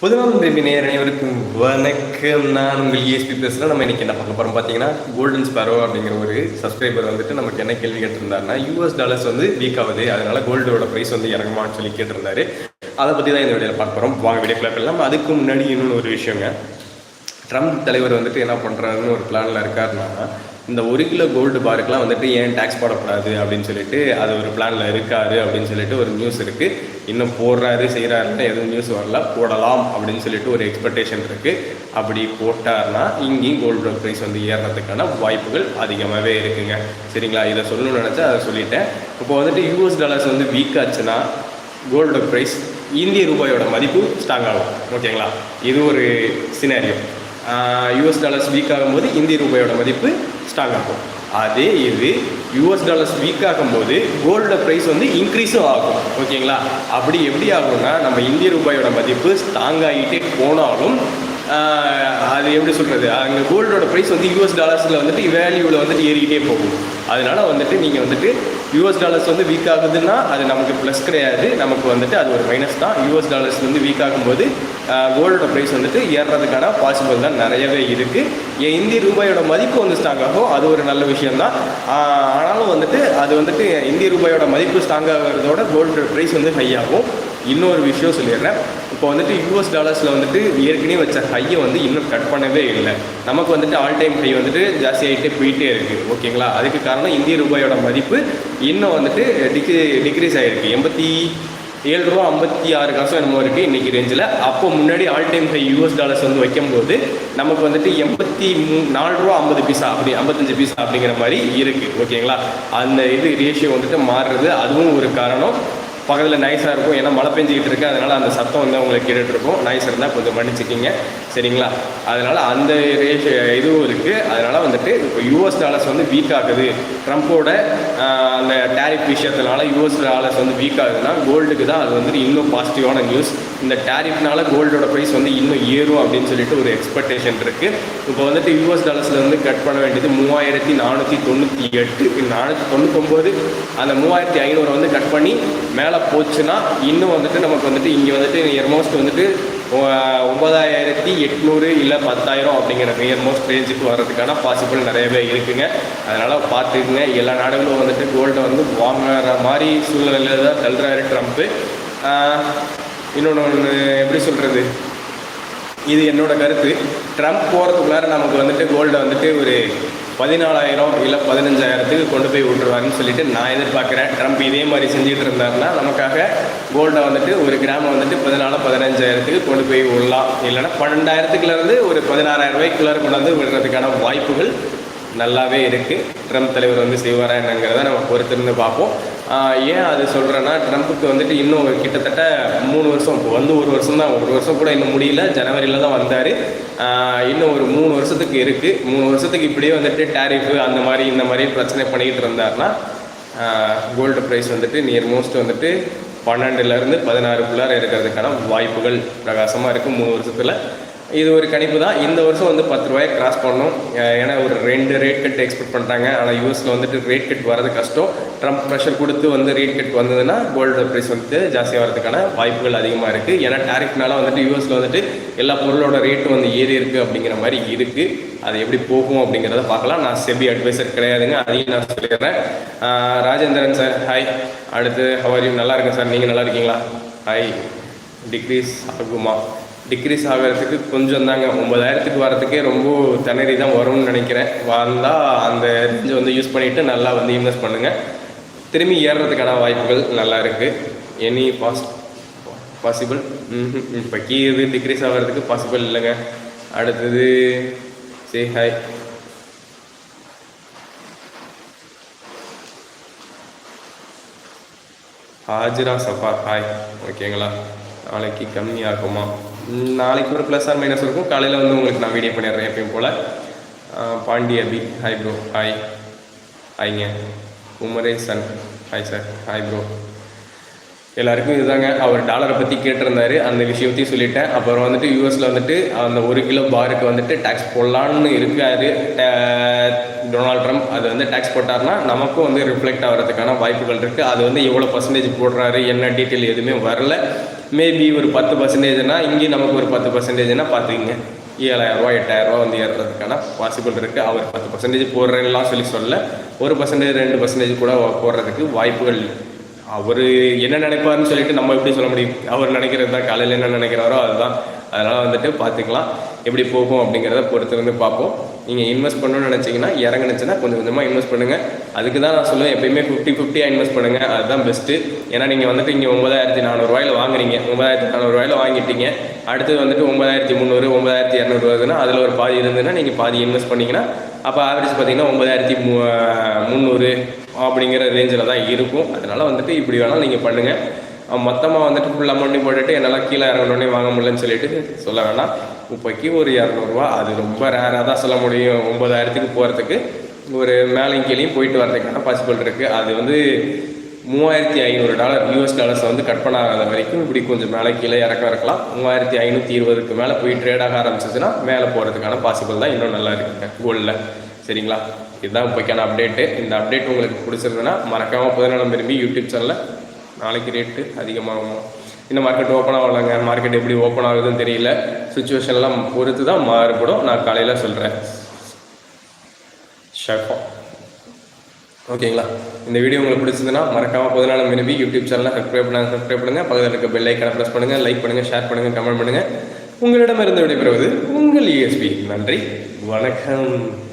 பொதுவாக திரும்பி நேர் அனைவருக்கும் வணக்கம். நான் உங்கள் ESP பேசுகிறேன் நம்ம இன்றைக்கி என்ன பார்க்க போகிறோம் பார்த்தீங்கன்னா கோல்டன் ஸ்பாரோ அப்படிங்கிற ஒரு சப்ஸ்கிரைபர் வந்துட்டு நமக்கு என்ன கேள்வி கேட்டிருந்தாருன்னா யூஎஸ் டாலர்ஸ் வந்து வீக் ஆகுது அதனால கோல்டோட ப்ரைஸ் வந்து இறங்குமான்னு சொல்லி கேட்டிருந்தாரு. அதை பற்றி தான் இந்த வீடியோவில் பார்க்க போகிறோம் வாங்க வீடியோ போயிடலாம். அதுக்கு முன்னாடி இன்னொன்று ஒரு விஷயங்க. ட்ரம்ப் தலைவர் வந்துட்டு என்ன பண்ணுறாருன்னு ஒரு பிளானில் இருக்காருன்னா இந்த ஒரு கிலோ கோல்டு பாருக்கெலாம் வந்துட்டு ஏன் டேக்ஸ் போடக்கூடாது அப்படின்னு சொல்லிட்டு அது ஒரு பிளானில் இருக்காரு அப்படின்னு சொல்லிட்டு ஒரு நியூஸ் இருக்குது இன்னும் போடுறாரு செய்கிறாருன்னு எதுவும் நியூஸ் வரல. போடலாம் அப்படின்னு சொல்லிட்டு ஒரு எக்ஸ்பெக்டேஷன் இருக்குது அப்படி போட்டார்னா இங்கேயும் கோல்டு ப்ரைஸ் வந்து ஏறுறதுக்கான வாய்ப்புகள் அதிகமாகவே இருக்குங்க. சரிங்களா? இதை சொல்லணும்னு நினச்சா அதை சொல்லிட்டேன். இப்போ வந்துட்டு யூஎஸ் டாலர்ஸ் வந்து வீக் ஆச்சுன்னா கோல்டு ப்ரைஸ் இந்திய ரூபாயோட மதிப்பு ஸ்ட்ராங் ஆகும். ஓகேங்களா? இது ஒரு சினாரியோ யூஎஸ் டாலர்ஸ் வீக் ஆகும்போது இந்திய ரூபாயோட மதிப்பு ஸ்ட்ராங் ஆகும். அதே இது யூஎஸ் டாலர்ஸ் வீக் ஆகும்போது கோல்டோட ப்ரைஸ் வந்து இன்க்ரீஸும் ஆகும். ஓகேங்களா அப்படி எப்படி ஆகும்னா நம்ம இந்திய ரூபாயோட மதிப்பு ஸ்ட்ராங் ஆகிட்டே போனாலும் அது எப்படி சொல்கிறது அங்கே கோல்டோட ப்ரைஸ் வந்து யூஎஸ் டாலர்ஸில் வந்துட்டு வேல்யூவில் வந்துட்டு ஏறிக்கிட்டே போகும். அதனால வந்துட்டு நீங்கள் வந்துட்டு யூஎஸ் டாலர்ஸ் வந்து வீக் ஆகுதுன்னா அது நமக்கு ப்ளஸ் கிடையாது. நமக்கு வந்துட்டு அது ஒரு மைனஸ் தான். யூஎஸ் டாலர்ஸ் வந்து வீக் ஆகும்போது கோல்டோட ப்ரைஸ் வந்துட்டு ஏறுறதுக்கான பாசிபிள் தான் நிறையவே இருக்குது இந்திய ரூபாயோட மதிப்பு வந்து ஸ்ட்ராங் ஆகும் அது ஒரு நல்ல விஷயம்தான். தான் ஆனாலும் வந்துட்டு அது வந்துட்டு இந்திய ரூபாயோட மதிப்பு ஸ்ட்ராங் ஆகிறதோட கோல்டோட ப்ரைஸ் வந்து ஹை ஆகும். இன்னொரு விஷயம் சொல்லிடுறேன். இப்போ வந்துட்டு யூஎஸ் டாலர்ஸில் வந்துட்டு ஏற்கனவே வச்ச ஹையை வந்து இன்னும் கட் பண்ணவே இல்லை. நமக்கு வந்துட்டு ஆல் டைம் ஹை வந்துட்டு ஜாஸ்தி ஆகிட்டே போயிட்டே இருக்குது ஓகேங்களா? அதுக்கு காரணம் இந்திய ரூபாயோட மதிப்பு இன்னும் வந்துட்டு டிக்ரி டிக்ரீஸ் ஆகிருக்கு எண்பத்தி ஏழு ரூபா ஐம்பத்தி ஆறு காசும் என்னமோ இருக்குது இன்றைக்கி ரேஞ்சில் அப்போ முன்னாடி all time high US dollars வந்து வைக்கும்போது நமக்கு வந்துட்டு எண்பத்தி மூ நாலு ரூபா ஐம்பது பீஸா அப்படி ஐம்பத்தஞ்சு பீஸா அப்படிங்கிற மாதிரி இருக்குது ஓகேங்களா அந்த இது ரேஷியோ வந்துட்டு மாறுறது அதுவும் ஒரு காரணம். பக்கத்தில் நைஸாக இருக்கும். ஏன்னா மழை பெஞ்சிக்கிட்டு இருக்கு. அதனால் அந்த சத்தம் வந்து உங்களுக்கு கேட்டுட்ருக்கும் நைஸ் இருந்தால் கொஞ்சம் மன்னிச்சிக்கிங்க. சரிங்களா? அதனால் அந்த ரேஷ் இதுவும் இருக்குது அதனால் வந்துட்டு இப்போ யூஎஸ் டாலர்ஸ் வந்து வீக் ஆகுது. ட்ரம்ப்போட அந்த டேரிஃப் விஷயத்தினால யூஎஸ் டாலர்ஸ் வந்து வீக் ஆகுதுன்னா கோல்டுக்கு தான் அது வந்துட்டு இன்னும் பாசிட்டிவான நியூஸ் இந்த டேரிஃப்னால கோல்டோட ப்ரைஸ் வந்து இன்னும் ஏறும் அப்படின்னு சொல்லிட்டு ஒரு எக்ஸ்பெக்டேஷன் இருக்குது இப்போ வந்துட்டு யூஎஸ் டாலர்ஸில் வந்து கட் பண்ண வேண்டியது மூவாயிரத்தி நானூற்றி தொண்ணூற்றி எட்டு நானூற்றி தொண்ணூத்தொம்போது அந்த மூவாயிரத்தி ஐநூறு வந்து கட் பண்ணி மேலே போச்சுன்னா இன்னும் வந்துட்டு நமக்கு வந்துட்டு இங்கே வந்துட்டு எர்மோஸ்ட் வந்துட்டு ஒன்பதாயிரத்தி எட்நூறு இல்லை பத்தாயிரம் அப்படிங்கிற நியர்மோஸ்ட் ரேஞ்சுக்கு வர்றதுக்கான பாசிபிள் நிறையவே இருக்குங்க. அதனால் பார்த்துக்குங்க. எல்லா நாடுகளும் வந்துட்டு கோல்டை வந்து வாங்குற மாதிரி சூழ்நிலையில் தான் தள்ளுறாரு ட்ரம்ப்பு இன்னொன்று ஒன்று எப்படி சொல்கிறது இது என்னோட கருத்து. ட்ரம்ப் போகிறதுக்குள்ளார நமக்கு வந்துட்டு கோல்டை வந்துட்டு ஒரு பதினாலாயிரம் இல்லை பதினஞ்சாயிரத்துக்கு கொண்டு போய் விட்டுருவாருன்னு சொல்லிட்டு நான் எதிர்பார்க்குறேன். ட்ரம்ப் இதே மாதிரி செஞ்சுட்டு இருந்தாருன்னா நமக்காக கோல்டை வந்துட்டு ஒரு கிராமம் வந்துட்டு பதினாலு பதினஞ்சாயிரத்துக்கு கொண்டு போய் விடலாம். இல்லைன்னா பன்னெண்டாயிரத்துக்குலேருந்து ஒரு பதினாறாயிரம் ரூபாய்க்குள்ளார கொண்டாந்து விடுறதுக்கான வாய்ப்புகள் நல்லாவே இருக்குது ட்ரம்ப் தலைவர் வந்து செய்வாரா என்னங்கிறத நம்ம பொறுத்திருந்து பார்ப்போம். ஏன் அது சொல்கிறேன்னா ட்ரம்ப்புக்கு வந்துட்டு இன்னும் கிட்டத்தட்ட மூணு வருஷம் இப்போ வந்து ஒரு வருஷம் தான் ஒரு வருஷம் கூட இன்னும் முடியல. ஜனவரியில் தான் வந்தார். இன்னும் ஒரு மூணு வருஷத்துக்கு இருக்குது மூணு வருஷத்துக்கு இப்படியே வந்துட்டு டேரிஃபு அந்த மாதிரி இந்த மாதிரி பிரச்சனை பண்ணிக்கிட்டு இருந்தாருன்னா கோல்டு ப்ரைஸ் வந்துட்டு நியர் மோஸ்ட் வந்துட்டு பன்னெண்டுலேருந்து பதினாறுக்குள்ளார இருக்கிறதுக்கான வாய்ப்புகள் பிரகாசமாக இருக்குது மூணு வருஷத்தில். இது ஒரு கணிப்பு தான். இந்த வருஷம் வந்து பத்து ரூபாயை கிராஸ் பண்ணணும் ஏன்னா ஒரு ரெண்டு ரேட் கட் எக்ஸ்பெக்ட் பண்ணுறாங்க ஆனால் யூஎஸில் வந்துட்டு ரேட் கட் வரது கஷ்டம். ட்ரம்ப் ப்ரெஷர் கொடுத்து வந்து ரேட் கட் வந்ததுன்னா கோல்டு ப்ரைஸ் வந்துட்டு ஜாஸ்தியாக வரதுக்கான வாய்ப்புகள் அதிகமாக இருக்குது ஏன்னா டேரிஃப்னால வந்துட்டு யூஎஸில் வந்துட்டு எல்லா பொருளோட ரேட்டும் வந்து ஏறி இருக்குது அப்படிங்கிற மாதிரி இருக்குது அது எப்படி போகும் அப்படிங்கிறத பார்க்கலாம். நான் செபி அட்வைசர் கிடையாதுங்க. அதையும் நான் சொல்லிடுறேன். ராஜேந்திரன் சார் ஹாய் அடுத்து ஹவரியும் நல்லா இருக்கேன் சார் நீங்கள் நல்லா இருக்கீங்களா? ஹாய் டிக்ரீஸ் ஆகுமா? டிக்ரீஸ் ஆகிறதுக்கு கொஞ்சம் தாங்க ஒன்பதாயிரத்துக்கு வரதுக்கே ரொம்ப திணறி தான் வரும்னு நினைக்கிறேன். வந்தால் அந்த ரேஞ்சை வந்து யூஸ் பண்ணிவிட்டு நல்லா வந்து இன்வெஸ்ட் பண்ணுங்கள் திரும்பி ஏறுறதுக்கான வாய்ப்புகள் நல்லா இருக்குது எனி பாஸ் பாசிபிள் ம் இப்போ கீ இது டிக்ரீஸ் ஆகிறதுக்கு பாசிபிள் இல்லைங்க. அடுத்தது say hi Hajira Zafar hi ஓகேங்களா நாளைக்கு கம்மியாகுமா? நாளைக்கு ஒரு ப்ளஸ் ஆர் மைனஸ் இருக்கும். காலையில் வந்து உங்களுக்கு நான் வீடியோ பண்ணிடுறேன் எப்பயும் போல். Pandiya Abi hi bro hi ஹாய்ங்க Sun. Hi sir hi bro எல்லாருக்கும் இதுதாங்க. அவர் டாலரை பற்றி கேட்டிருந்தாரு. அந்த விஷயத்தையும் சொல்லிட்டேன். அப்புறம் வந்துட்டு யூஎஸில் வந்துட்டு அந்த ஒரு கிலோ பாருக்கு வந்துட்டு டேக்ஸ் போடலான்னு இருக்காரு. Donald Trump. அது வந்து டேக்ஸ் போட்டார்னா நமக்கும் வந்து ரிஃப்ளெக்ட் ஆகிறதுக்கான வாய்ப்புகள் இருக்குது அது வந்து எவ்வளோ பர்சன்டேஜ் போடுறாரு? என்ன டீட்டெயில் எதுவுமே வரல. மேபி ஒரு பத்து பர்சன்டேஜ்னா இங்கே நமக்கு ஒரு பத்து பர்சன்டேஜ்னா பார்த்துக்கிங்க ஏழாயிரரூவா எட்டாயிரரூவா வந்து ஏறுறதுக்கான பாசிபிள் இருக்குது அவர் பத்து பர்சன்டேஜ் போடுறேன்லாம் சொல்லி சொல்ல ஒரு பர்சன்டேஜ் ரெண்டு பர்சன்டேஜ் கூட போடுறதுக்கு வாய்ப்புகள் அவர் என்ன நினைப்பாருன்னு சொல்லிட்டு நம்ம எப்படி சொல்ல முடியும்? அவர் நினைக்கிறது தான் காலையில் என்ன நினைக்கிறாரோ அதுதான். அதனால் வந்துட்டு பார்த்துக்கலாம் எப்படி போகும் அப்படிங்கிறத பொறுத்து வந்து பார்ப்போம். நீங்கள் இன்வெஸ்ட் பண்ணணும்னு நினச்சிங்கன்னா இறங்குனுச்சுன்னா கொஞ்சம் கொஞ்சமாக இன்வெஸ்ட் பண்ணுங்கள் அதுக்கு தான் நான் சொல்லுவேன் எப்பயுமே ஃபிஃப்டி ஃபிஃப்டியாக இன்வெஸ்ட் பண்ணுங்கள் அதுதான் பெஸ்ட்டு ஏன்னா நீங்கள் வந்துட்டு இங்கே ஒன்பதாயிரத்தி நானூறுரூவாயில் வாங்குறீங்க. ஒன்பதாயிரத்தி நானூறுரூவாயில் வாங்கிட்டீங்க. அடுத்து வந்துட்டு ஒன்பதாயிரத்தி முந்நூறு ஒன்பதாயிரத்தி இரநூறு வருதுன்னா அதில் ஒரு பாதி இருந்ததுன்னா நீங்கள் பாதி இன்வெஸ்ட் பண்ணிங்கன்னா அப்போ ஆவரேஜ் பார்த்தீங்கன்னா ஒன்பதாயிரத்தி மு முந்நூறு அப்படிங்கிற ரேஞ்சில் தான் இருக்கும். அதனால் வந்துட்டு இப்படி வேணால் நீங்கள் பண்ணுங்கள் மொத்தமாக வந்துட்டு ஃபுல் அமௌண்ட்டையும் போட்டுட்டு என்னால் கீழே இறங்கணுன்னே வாங்க முடியலன்னு சொல்லிட்டு சொல்ல வேணாம். இப்போக்கி ஒரு இரநூறுவா அது ரொம்ப ரேராக தான் சொல்ல முடியும். ஒம்பதாயிரத்துக்கு போகிறதுக்கு ஒரு மேலையும் கீழேயும் போயிட்டு வரதுக்கான பாசிபிள் இருக்குது அது வந்து மூவாயிரத்தி ஐநூறு டாலர் யூஎஸ் டாலர்ஸ் வந்து கட் பண்ண ஆகாத வரைக்கும் இப்படி கொஞ்சம் மேலே கீழே இறக்க இறக்கலாம் மூவாயிரத்தி ஐநூற்றி இருபதுக்கு மேலே போய் ட்ரேட் ஆக ஆரம்பிச்சிச்சுன்னா மேலே போகிறதுக்கான பாசிபிள் தான். இன்னும் நல்லா இருக்குங்க. கோல்டில் சரிங்களா? இதுதான் இப்போக்கான அப்டேட்டு இந்த அப்டேட் உங்களுக்கு பிடிச்சிருந்ததுன்னா மறக்காமல் பதினாலாம் விரும்பி யூடியூப் சேனலில் நாளைக்கு ரேட்டு அதிகமாகும். இந்த மார்க்கெட் ஓப்பன் ஆகலைங்க. மார்க்கெட் எப்படி ஓப்பன் ஆகுதுன்னு தெரியல. சுச்சுவேஷன்லாம் பொறுத்து தான் மாறுபடும். நான் காலையில் சொல்கிறேன் ஷர்ஃபா ஓகேங்களா? இந்த வீடியோ உங்களுக்கு பிடிச்சதுன்னா மறக்காமல் பதினாலாம் விரும்பி யூடியூப் சேனலை சப்ஸ்கிரைப் பண்ணாங்க சப்ஸ்கிரைப் பண்ணுங்கள் பக்கத்தில் இருக்க பெல் ஐக்கனை ப்ரெஸ் பண்ணுங்கள் லைக் பண்ணுங்கள் ஷேர் பண்ணுங்கள் கமெண்ட் பண்ணுங்கள் உங்களிடமிருந்து விடைபெறுவது உங்கள் இஎஸ்பி நன்றி. வணக்கம்.